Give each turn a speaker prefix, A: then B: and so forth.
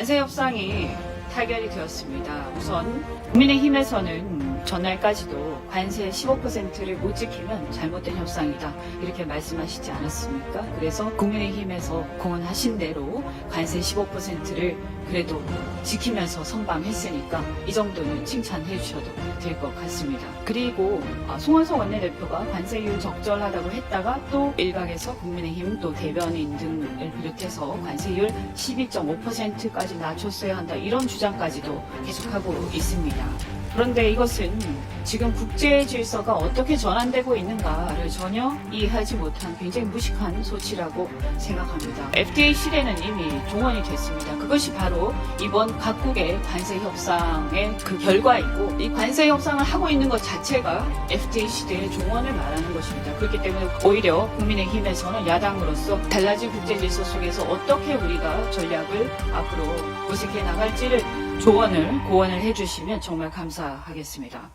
A: 관세 협상이 타결이 되었습니다. 우선 국민의힘에서는 전날까지도 관세 15%를 못 지키면 잘못된 협상이다 이렇게 말씀하시지 않았습니까? 그래서 국민의힘에서 공언하신 대로 관세 15%를 그래도 지키면서 선방했으니까 이 정도는 칭찬해 주셔도 될 것 같습니다. 그리고 아, 송원석 원내대표가 관세율 적절하다고 했다가 또 일각에서 국민의힘 또 대변인 등을 비롯해서 관세율 12.5%까지 낮췄어야 한다 이런 주장까지도 계속하고 있습니다. 그런데 이것은 지금 국제 질서가 어떻게 전환되고 있는가를 전혀 이해하지 못한 굉장히 무식한 소치라고 생각합니다. FDA 시대는 이미 종언이 됐습니다. 그것이 바로 이번 각국의 관세 협상의 그 결과이고 이 관세 협상을 하고 있는 것 자체가 FDA 시대의 종언을 말하는 것입니다. 그렇기 때문에 오히려 국민의힘에서는 야당으로서 달라진 국제 질서 속에서 어떻게 우리가 전략을 앞으로 모색해 나갈지를 조언을 고언을 해주시면 정말 감사하겠습니다.